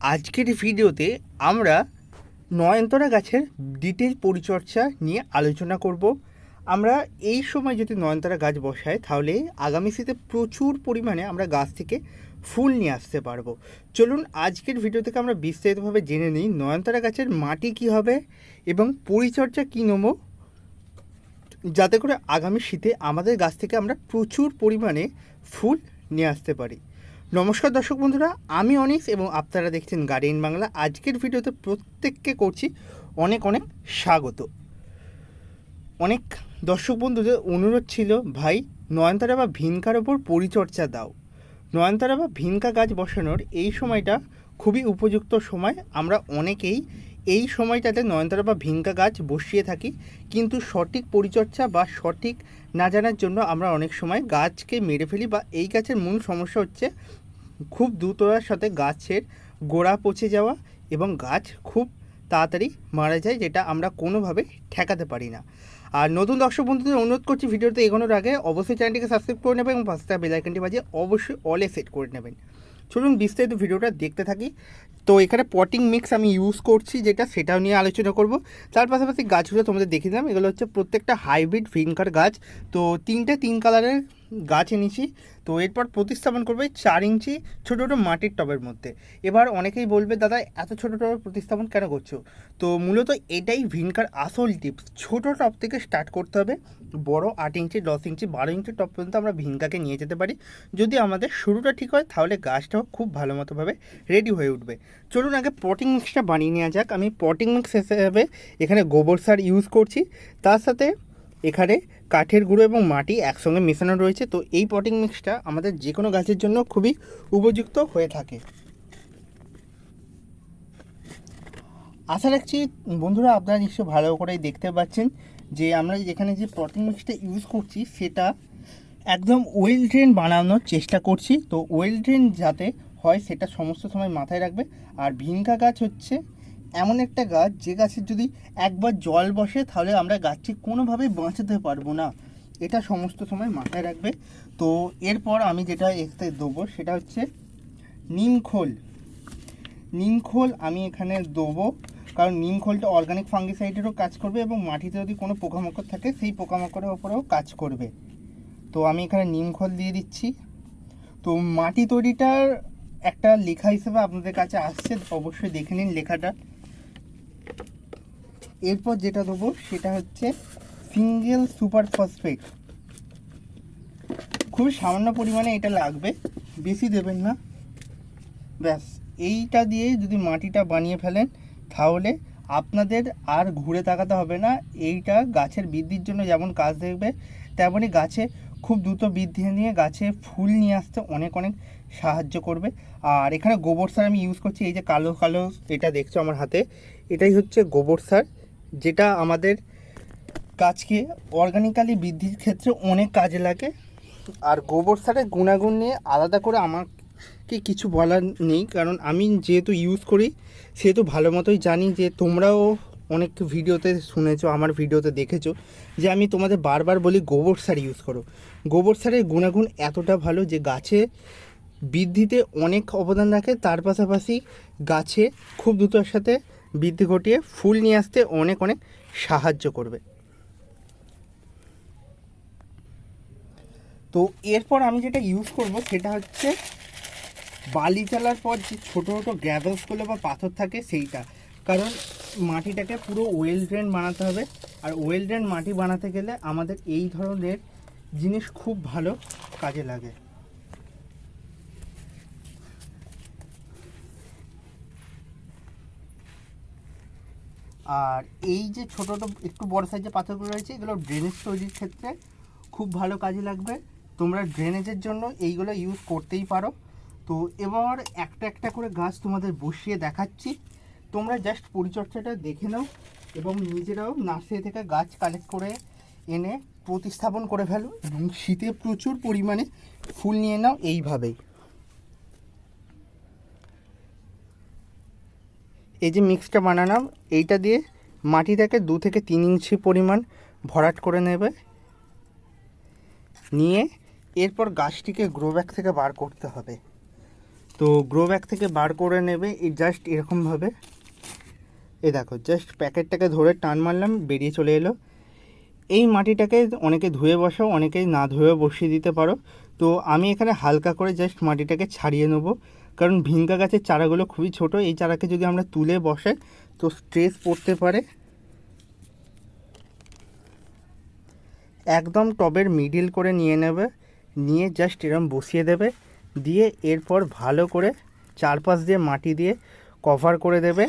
আজকের ভিডিওতে আমরা নয়নতরা গাছের ডিটেল পরিচর্যা নিয়ে আলোচনা করব। আমরা এই সময় যদি নয়নতারা গাছ বসাই, তাহলে আগামী শীতে প্রচুর পরিমাণে আমরা গাছ থেকে ফুল নিয়ে আসতে পারব। চলুন, আজকের ভিডিও থেকে আমরা বিস্তারিতভাবে জেনে নিই নয়নতারা গাছের মাটি কী হবে এবং পরিচর্যা কী নেব। যাতে করে আগামী শীতে আমাদের গাছ থেকে আমরা প্রচুর পরিমাণে ফুল নিয়ে আসতে পারি। নমস্কার দর্শক বন্ধুরা, আমি অনিস এবং আপনারা দেখছেন গার্ডেন বাংলা। আজকের ভিডিওতে প্রত্যেককে করছি অনেক অনেক স্বাগত। অনেক দর্শক বন্ধুদের অনুরোধ ছিল, ভাই, নয়নতারা বা ভিনকার ওপর পরিচর্যা দাও। নয়নতারা বা ভিনকা গাছ বসানোর এই সময়টা খুবই উপযুক্ত সময়। আমরা অনেকেই এই সময়টাতে নয়নতারা বা ভিনকা গাছ বসিয়ে থাকি, কিন্তু সঠিক পরিচর্যা বা সঠিক না জানার জন্য আমরা অনেক সময় গাছকে মেরে ফেলি বা এই গাছের মূল সমস্যা হচ্ছে খুব দ্রুততার সাথে গাছের গোড়া পচে যাওয়া এবং গাছ খুব তাড়াতাড়ি মারা যায়, যেটা আমরা কোনোভাবে ঠেকাতে পারি না। আর নতুন দর্শক বন্ধুদের অনুরোধ করছি, ভিডিওতে এগোনোর আগে অবশ্যই চ্যানেলটিকে সাবস্ক্রাইব করে নেবেন এবং পাঁচটা বেলাইকনটি বাজিয়ে অবশ্যই অলে সেট করে নেবেন। চলুন বিস্তারিত ভিডিওটা দেখতে থাকি। তো এখানে পটিং মিক্স আমি ইউজ করছি, যেটা সেটাও নিয়ে আলোচনা করব। তার পাশাপাশি গাছগুলো তোমাদের দেখে দিলাম। এগুলো হচ্ছে প্রত্যেকটা হাইব্রিড ভিনকার গাছ। তো তিনটে তিন কালারের গাছ এনেছি। তো এরপর প্রতিস্থাপন করবে চার ইঞ্চি ছোটো ছোটো মাটির টবের মধ্যে। এবার অনেকেই বলবে, দাদা, এত ছোটো টবের প্রতিস্থাপন কেন করছ? তো মূলত এটাই ভিনকার আসল টিপস। ছোটো টব থেকে স্টার্ট করতে হবে। বড় আট ইঞ্চি, দশ ইঞ্চি, বারো ইঞ্চি টপ পর্যন্ত আমরা ভিনকাকে নিয়ে যেতে পারি। যদি আমাদের শুরুটা ঠিক হয়, তাহলে গাছটাও খুব ভালো মতোভাবে রেডি হয়ে উঠবে। চলুন আগে পটিং মিক্সটা বানিয়ে নেওয়া যাক। আমি পটিং মিক্স হিসেবে এখানে গোবর সার ইউজ করছি। তার সাথে এখানে কাঠের গুঁড়ো এবং মাটি একসঙ্গে মেশানো রয়েছে। তো এই পটিং মিক্সটা আমাদের যে কোনো গাছের জন্য খুবই উপযুক্ত হয়ে থাকে। আশা রাখছি বন্ধুরা আপনারা নিশ্চয়ই ভালো করেই দেখতে পাচ্ছেন যে আমরা যেখানে যে পটিং মিক্সটা ইউজ করছি, সেটা একদম ওয়েল ড্রেন বানানোর চেষ্টা করছি। তো ওয়েল ড্রেন যাতে হয়, সেটা সমস্ত সময় মাথায় রাখবে। আর ভিনকা গাছ হচ্ছে এমন একটা গাছ যে গাছের যদি একবার জল বসে, তাহলে আমরা গাছটি কোনোভাবেই বাঁচাতে পারব না। এটা সমস্ত সময় মাথায় রাখবে। তো এরপর আমি যেটা এতে দেবো, সেটা হচ্ছে নিমখোল নিমখোল আমি এখানে দেবো, কারণ নিমখোলটা অর্গানিক ফাঙ্গিসাইডেরও কাজ করবে এবং মাটিতে যদি কোনো পোকামাকড় থাকে, সেই পোকামাকড়ের ওপরেও কাজ করবে। তো আমি এখানে নিমখোল দিয়ে দিচ্ছি। তো মাটি তৈরিটার একটা লেখা হিসেবে আপনাদের কাছে আসছে, অবশ্যই দেখে নিন লেখাটা। এরপর যেটা দেবো সেটা হচ্ছে সিঙ্গেল সুপার ফসফেট। খুব সামান্য পরিমাণে এটা লাগবে, বেশি দেবেন না। ব্যাস, এইটা দিয়ে যদি মাটিটা বানিয়ে ফেলেন, তাহলে আপনাদের আর ঘুরে তাকাতে হবে না। এইটা গাছের বৃদ্ধির জন্য যেমন কাজ দেখবে তেমনই গাছে খুব দ্রুত বৃদ্ধি নিয়ে গাছে ফুল নিয়ে আসতে অনেক অনেক সাহায্য করবে। আর এখানে গোবর সার আমি ইউজ করছি, এই যে কালো কালো এটা দেখছ আমার হাতে। এটাই হচ্ছে গোবর সার। যেটা আমাদের গাছকে অর্গানিক্যালি বৃদ্ধির ক্ষেত্রে অনেক কাজে লাগে। আর গোবর সারের গুণাগুণ নিয়ে আলাদা করে আমাকে কিছু বলার নেই, কারণ আমি যেহেতু ইউজ করি, সেহেতু ভালো মতোই জানি যে তোমরাও অনেক ভিডিওতে শুনেছো, আমার ভিডিওতে দেখেছ, যে আমি তোমাদের বারবার বলি গোবর সার ইউজ করো। গোবর সারের গুণাগুণ এতটা ভালো যে গাছে বৃদ্ধিতে অনেক অবদান রাখে, তার পাশাপাশি গাছে খুব দ্রুতর সাথে বৃদ্ধি ঘটিয়ে ফুল নিয়ে আসতে অনেক অনেক সাহায্য করবে। তো এরপর আমি যেটা ইউজ করব সেটা হচ্ছে, বালি চালার পর যে ছোটো ছোটো গ্র্যাভেলসগুলো বা পাথর থাকে সেইটা। কারণ মাটিটাকে পুরো ওয়েল ড্রেন বানাতে হবে। আর ওয়েল ড্রেন মাটি বানাতে গেলে আমাদের এই ধরনের জিনিস খুব ভালো কাজে লাগে। আর এই যে ছোটো ছোটো একটু বড় সাইজের পাথরগুলো রয়েছে, এগুলো ড্রেনেজ তৈরির ক্ষেত্রে খুব ভালো কাজে লাগবে। তোমরা ড্রেনেজের জন্য এইগুলো ইউজ করতেই পারো। তো এবার একটা একটা করে গাছ তোমাদের বসিয়ে দেখাচ্ছি। তোমরা জাস্ট পরিচর্যাটা দেখে নাও এবং নিজেরাও নার্সারি থেকে গাছ কালেক্ট করে এনে প্রতিস্থাপন করে ফেলো এবং শীতে প্রচুর পরিমাণে ফুল নিয়ে নাও এইভাবেই। এই যে মিক্সটা বানালাম, এইটা দিয়ে মাটিটাকে দু থেকে তিন ইঞ্চি পরিমাণ ভরাট করে নেবে। নিয়ে এরপর গাছটিকে গ্রো ব্যাগ থেকে বার করতে হবে। তো গ্রো ব্যাগ থেকে বার করে নেবে এই জাস্ট এরকমভাবে এ দেখো জাস্ট প্যাকেটটাকে ধরে টান মারলাম, বেরিয়ে চলে এলো। এই মাটিটাকে অনেকে ধুয়ে বসাও অনেকেই না ধুয়ে বসিয়ে দিতে পারো। তো আমি এখানে হালকা করে জাস্ট মাটিটাকে ছাড়িয়ে নেব। কারণ ভিঙ্গা গাছের চারাগুলো খুবই ছোট, এই চারাকে যদি আমরা তুলে বসাই, তো স্ট্রেস পড়তে পারে। একদম টবের মিডিল করে নিয়ে নেবে, নিয়ে জাস্ট এরম বসিয়ে দেবে, দিয়ে এরপর ভালো করে চারপাশ দিয়ে মাটি দিয়ে কভার করে দেবে।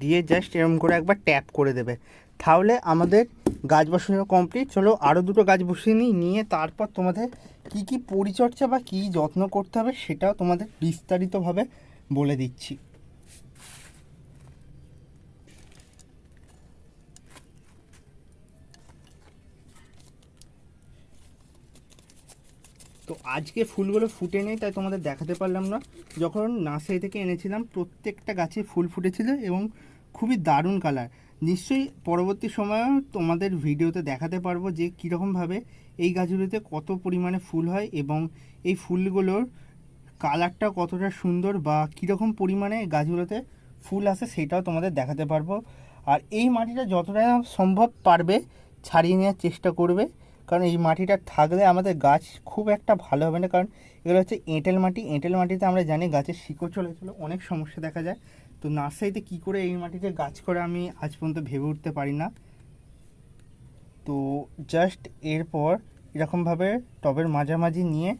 দিয়ে জাস্ট এরম করে একবার ট্যাপ করে দেবে। তাহলে আমাদের গাছ বসানো কমপ্লিট চলো আরও দুটো গাছ বসিয়ে নিই, নিয়ে তারপর তোমাদের কি কি পরিচর্যা বা কী যত্ন করতে হবে সেটাও তোমাদের বিস্তারিতভাবে বলে দিচ্ছি। তো আজকে ফুলগুলো ফুটে নেই, তাই তোমাদের দেখাতে পারলাম না। যখন নার্সারি থেকে এনেছিলাম, প্রত্যেকটা গাছে ফুল ফুটেছিল এবং খুবই দারুণ কালার নিশ্চয়ই পরবর্তী সময়েও তোমাদের ভিডিওতে দেখাতে পারব যে কীরকমভাবে এই গাছগুলোতে কত পরিমাণে ফুল হয় এবং এই ফুলগুলোর কালারটা কতটা সুন্দর বা কীরকম পরিমাণে গাছগুলোতে ফুল আসে সেটাও তোমাদের দেখাতে পারব। আর এই মাটিটা যতটা সম্ভব পারবে ছাড়িয়ে নেওয়ার চেষ্টা করবে, কারণ এই মাটিটা থাকলে আমাদের গাছ খুব একটা ভালো হবে না। কারণ এগুলো হচ্ছে এঁটেল মাটি। এঁটেল মাটিতে আমরা জানি গাছের শিকড় চলে চলে অনেক সমস্যা দেখা যায়। তো নার্সারিতে কী করে এই মাটিতে গাছ করে আমি আজ পর্যন্ত ভেবে উঠতে পারি না। তো জাস্ট এরপর এরকমভাবে টবের মাঝামাঝি নিয়ে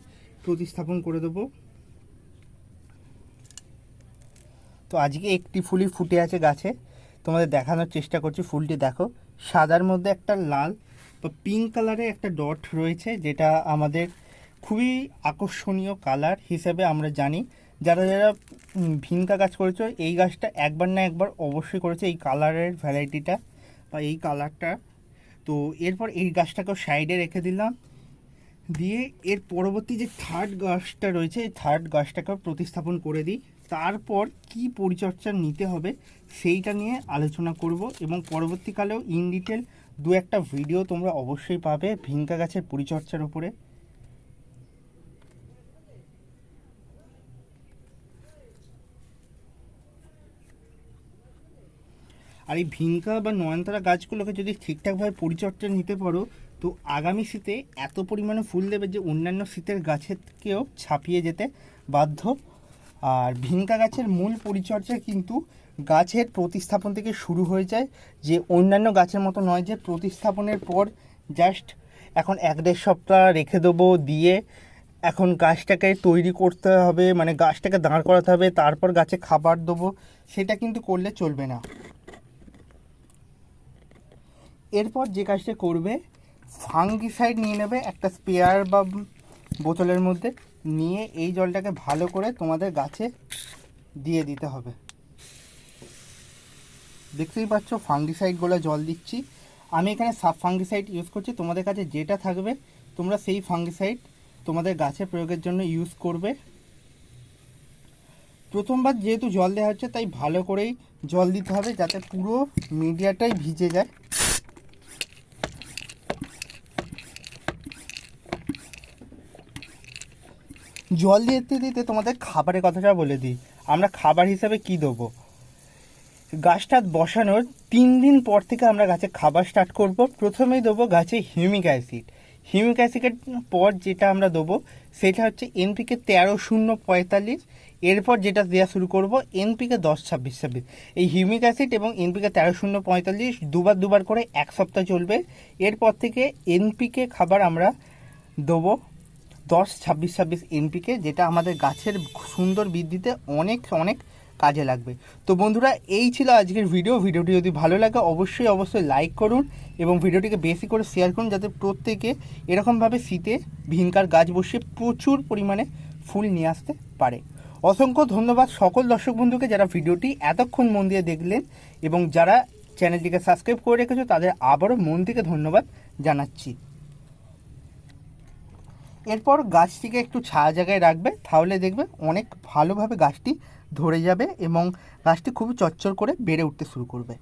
প্রতিস্থাপন করে দেবো। তো আজকে একটি ফুলই ফুটে আছে গাছে। তোমাদের দেখানোর চেষ্টা করছি, ফুলটি দেখো। সাদার মধ্যে একটা লাল বা পিঙ্ক কালারের একটা ডট রয়েছে, যেটা আমাদের খুবই আকর্ষণীয় কালার হিসেবে আমরা জানি। যারা যারা ভিনকা গাছ করেছ, এই গাছটা একবার না একবার অবশ্যই করেছে, এই কালারের ভ্যারাইটিটা বা এই কালারটা তো এরপর এই গাছটাকেও সাইডে রেখে দিলাম। দিয়ে এর পরবর্তী যে থার্ড গাছটা রয়েছে, এই থার্ড গাছটাকেও প্রতিস্থাপন করে দিই। তারপর কি পরিচর্যা নিতে হবে, সেইটা নিয়ে আলোচনা করব এবং পরবর্তীকালেও ইন ডিটেল দু একটা ভিডিও তোমরা অবশ্যই পাবে ভিঙ্কা গাছের পরিচর্যার উপরে। আর এই ভিঙ্কা বা নয়নতারা গাছগুলোকে যদি ঠিকঠাকভাবে পরিচর্যা নিতে পারো, তো আগামী শীতে এত পরিমাণে ফুল দেবে যে অন্যান্য শীতের গাছেরকেও ছাপিয়ে যেতে বাধ্য। আর ভিঙ্কা গাছের মূল পরিচর্যা কিন্তু গাছের প্রতিস্থাপন থেকে শুরু হয়ে যায়, যে অন্যান্য গাছের মতো নয়, যে প্রতিস্থাপনের পর জাস্ট এখন এক দেড় সপ্তাহ রেখে দেবো দিয়ে এখন গাছটাকে তৈরি করতে হবে মানে গাছটাকে দাঁড় করাতে হবে, তারপর গাছে খাবার দেবো, সেটা কিন্তু করলে চলবে না। এরপর যে কাজটা করবে ফাঙ্গিসাইড নিয়ে নেবে একটা স্পেয়ার বা বোতলের মধ্যে, নিয়ে এই জলটাকে ভালো করে তোমাদের গাছে দিয়ে দিতে হবে। দেখতেই পাচ্ছ ফাঙ্গিসাইডগুলো জল দিচ্ছি। আমি এখানে সাব ফাঙ্গিসাইড ইউজ করছি, তোমাদের কাছে যেটা থাকবে, তোমরা সেই ফাঙ্গিসাইড তোমাদের গাছে প্রয়োগের জন্য ইউজ করবে। প্রথমবার যেহেতু জল দেওয়া হচ্ছে, তাই ভালো করেই জল দিতে হবে, যাতে পুরো মিডিয়াটাই ভিজে যায়। জল দিতে দিতে তোমাদের খাবারের কথাটা বলে দিই। আমরা খাবার হিসাবে কি দেবো? গাছটা বসানোর তিন দিন পর থেকে আমরা গাছে খাবার স্টার্ট করব। প্রথমেই দেবো গাছে হিউমিক অ্যাসিড হিউমিক অ্যাসিডের পর যেটা আমরা দেবো, সেটা হচ্ছে এনপিকে তেরো শূন্য পঁয়তাল্লিশ। এরপর যেটা দেওয়া শুরু করব এনপিকে দশ ছাব্বিশ ছাব্বিশ। এই হিউমিক অ্যাসিড এবং এনপিকে তেরো শূন্য পঁয়তাল্লিশ দুবার দুবার করে এক সপ্তাহ চলবে। এরপর থেকে এনপিকে খাবার আমরা দেবো দশ, ছাব্বিশ ছাব্বিশ এনপিকে যেটা আমাদের গাছের সুন্দর বৃদ্ধিতে অনেক অনেক কাজে লাগবে। তো বন্ধুরা, এই ছিল আজকের ভিডিও ভিডিওটি যদি ভালো লাগে, অবশ্যই অবশ্যই লাইক করুন এবং ভিডিওটিকে বেশি করে শেয়ার করুন যাতে প্রত্যেকে এরকমভাবে শীতে ভিনকার গাছ বসিয়ে প্রচুর পরিমাণে ফুল নিয়ে আসতে পারে। অসংখ্য ধন্যবাদ সকল দর্শক বন্ধুকে যারা ভিডিওটি এতক্ষণ মন দিয়ে দেখলেন এবং যারা চ্যানেলটিকে সাবস্ক্রাইব করে রেখেছো, তাদের আবারও মন থেকে ধন্যবাদ জানাচ্ছি। এরপর গাছটিকে একটু ছায়া জায়গায় রাখবে, তাহলে দেখবে অনেক ভালোভাবে গাছটি ধরে যাবে এবং গাছটি খুব চচ্চর করে বেড়ে উঠতে শুরু করবে।